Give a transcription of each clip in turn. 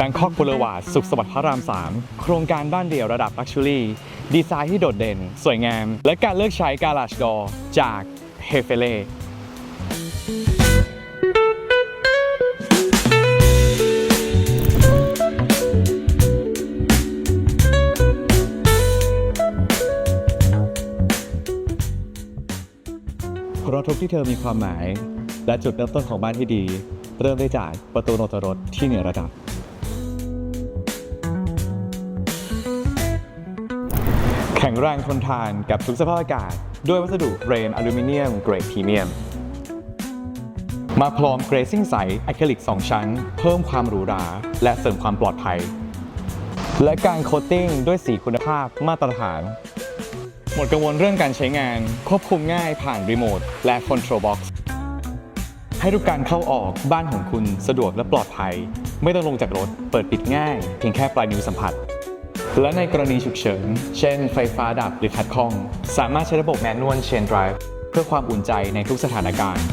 Bangkok Boulevard สุขสวัสดิ์พระราม 3 โครงการบ้านเดี่ยวระดับ Luxury ดีไซน์ที่โดดเด่น สวยงาม และการเลือกใช้กาลาชดอจากเฮเฟเล่พราะทุกที่เธอมีความหมาย และจุดเริ่มต้นของบ้านที่ดี เริ่มได้จากประตูโนตรสที่เหนือระดับ ข็งแรงทนทานกับทุกสภาพอากาศ ด้วยวัสดุเฟรมอลูมิเนียมเกรดพรีเมียม มาพร้อมเกรซิ่งใสอะคริลิก 2 ชั้น เพิ่มความหรูหรา และเสริมความปลอดภัย และการโคตติ้งด้วยสีคุณภาพมาตรฐาน หมดกังวลเรื่องการใช้งาน ควบคุมง่ายผ่านรีโมทและคอนโทรลบ็อกซ์ให้ทุกการเข้าออกบ้านของคุณสะดวกและปลอดภัย ไม่ต้องลงจากรถ เปิดปิดง่าย เพียงแค่ปลายนิ้วสัมผัส และในกรณีฉุกเฉิน เช่นไฟฟ้าดับหรือขัดข้อง สามารถใช้ระบบแมนนวลเชน drive เพื่อความอุ่นใจในทุกสถานการณ์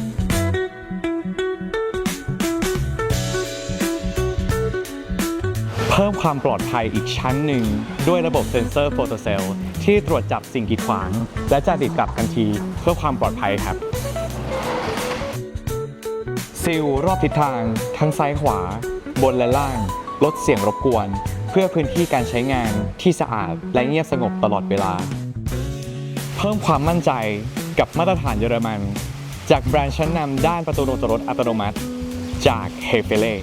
เพิ่มความปลอดภัยอีกชั้นหนึ่ง ด้วยระบบเซ็นเซอร์โฟโตเซลล์ที่ตรวจจับสิ่งกีดขวาง และจะติดกลับทันทีเพื่อความปลอดภัยครับซิลรอบทิศทาง ทั้งซ้ายขวา บนและล่าง ลดเสียงรบกวน เพื่อพื้นที่การใช้งานที่สะอาดและเงียบสงบตลอดเวลา เพิ่มความมั่นใจกับมาตรฐานเยอรมัน จากแบรนด์ชั้นนำด้านประตูโนตรถอัตโนมัติ จากเฮเฟเล่